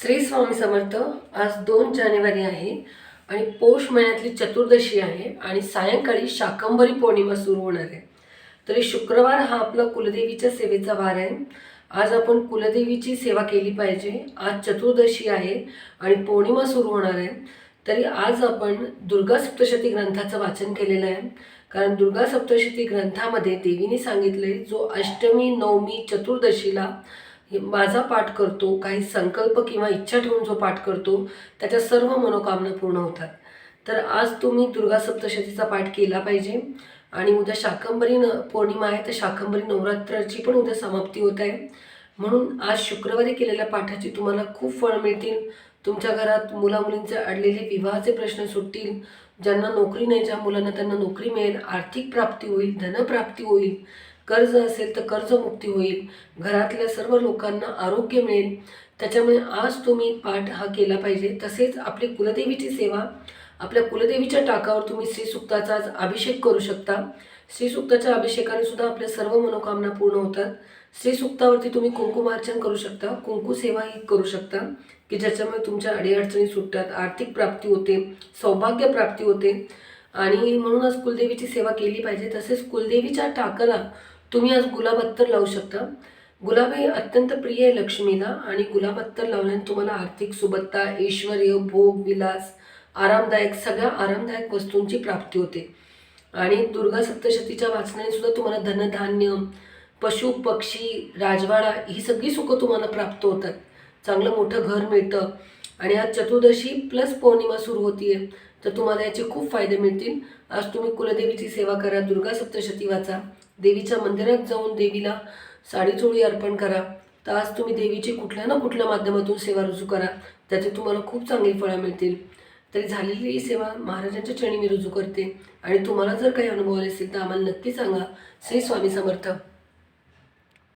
श्री स्वामी समर्थ आज दोन जानेवारी आहे आणि पौष महिन्यातली चतुर्दशी आहे आणि सायंकाळी शाकंभरी पौर्णिमा सुरू होणार आहे. तरी शुक्रवार हा आपला कुलदेवीच्या सेवेचा वार आहे. आज आपण कुलदेवीची सेवा केली पाहिजे. आज चतुर्दशी आहे आणि पौर्णिमा सुरू होणार आहे. तरी आज आपण दुर्गा सप्तशती ग्रंथाचं वाचन केलेलं आहे. कारण दुर्गा सप्तशती ग्रंथामध्ये देवीने सांगितले जो अष्टमी नवमी चतुर्दशीला माझा पाठ करतो काही संकल्प किंवा इच्छा ठेवून जो पाठ करतो त्याच्या सर्व मनोकामना पूर्ण होतात. तर आज तुम्ही दुर्गा सप्तशतीचा पाठ केला पाहिजे आणि उद्या शाकंभरी न पौर्णिमा आहे तर शाकंभरी नवरात्राची पण उद्या समाप्ती होत आहे. म्हणून आज शुक्रवारी केलेल्या पाठाची तुम्हाला खूप फळ मिळतील. तुमच्या घरात मुलामुलींचे अडलेले विवाहाचे प्रश्न सुटतील. ज्यांना नोकरी नाही ज्या मुलांना त्यांना नोकरी मिळेल आर्थिक प्राप्ती होईल धनप्राप्ती होईल कर्ज असेल तर कर्जमुक्ती होईल. घरातल्या सर्व लोकांना आरोग्य मिळेल. त्याच्यामुळे आज तुम्ही पाठ हा केला पाहिजे. तसेच आपली कुलदेवीची सेवा आपल्या कुलदेवीच्या टाकावर तुम्ही श्रीसुक्ताचा आज अभिषेक करू शकता. श्रीसुक्ताच्या अभिषेकाने सुद्धा आपल्या सर्व मनोकामना पूर्ण होतात. श्रीसुक्तावरती तुम्ही कुंकुमार्चन करू शकता. कुंकू सेवा ही करू शकता की ज्याच्यामुळे तुमच्या अडीअडचणी सुटतात आर्थिक प्राप्ती होते सौभाग्य प्राप्ती होते. आणि म्हणून आज कुलदेवीची सेवा केली पाहिजे. तसेच कुलदेवीच्या टाकाला तुम्ही आज गुलाब अत्तर लावू शकता. गुलाब हे अत्यंत प्रिय आहे लक्ष्मीला. आणि गुलाब अत्तर लावल्याने तुम्हाला आर्थिक सुबत्ता ऐश्वर भोग विलास आरामदायक सगळ्या आरामदायक वस्तूंची प्राप्ती होते. आणि दुर्गा सप्तशतीच्या वाचनाने सुद्धा तुम्हाला धनधान्य पशु पक्षी राजवाडा ही सगळी सुखं तुम्हाला प्राप्त होतात. चांगलं मोठं घर मिळतं. आणि आज चतुर्दशी प्लस पौर्णिमा सुरू होतीये. तर तुम्हाला याचे खूप फायदे मिळतील. आज तुम्ही कुलदेवीची सेवा करा दुर्गा सप्तशती वाचा. देवीच्या मंदिरात जाऊन देवीला साडी चोळी अर्पण करा. तर आज तुम्ही देवीची कुठल्या ना कुठल्या माध्यमातून सेवा रुजू करा. त्याचे तुम्हाला खूप चांगली फळं मिळतील. तरी झालेली ही सेवा महाराजांच्या चरणी मी रुजू करते. आणि तुम्हाला जर काही अनुभव आले असेल तर आम्हाला नक्की सांगा. श्री स्वामी समर्थ.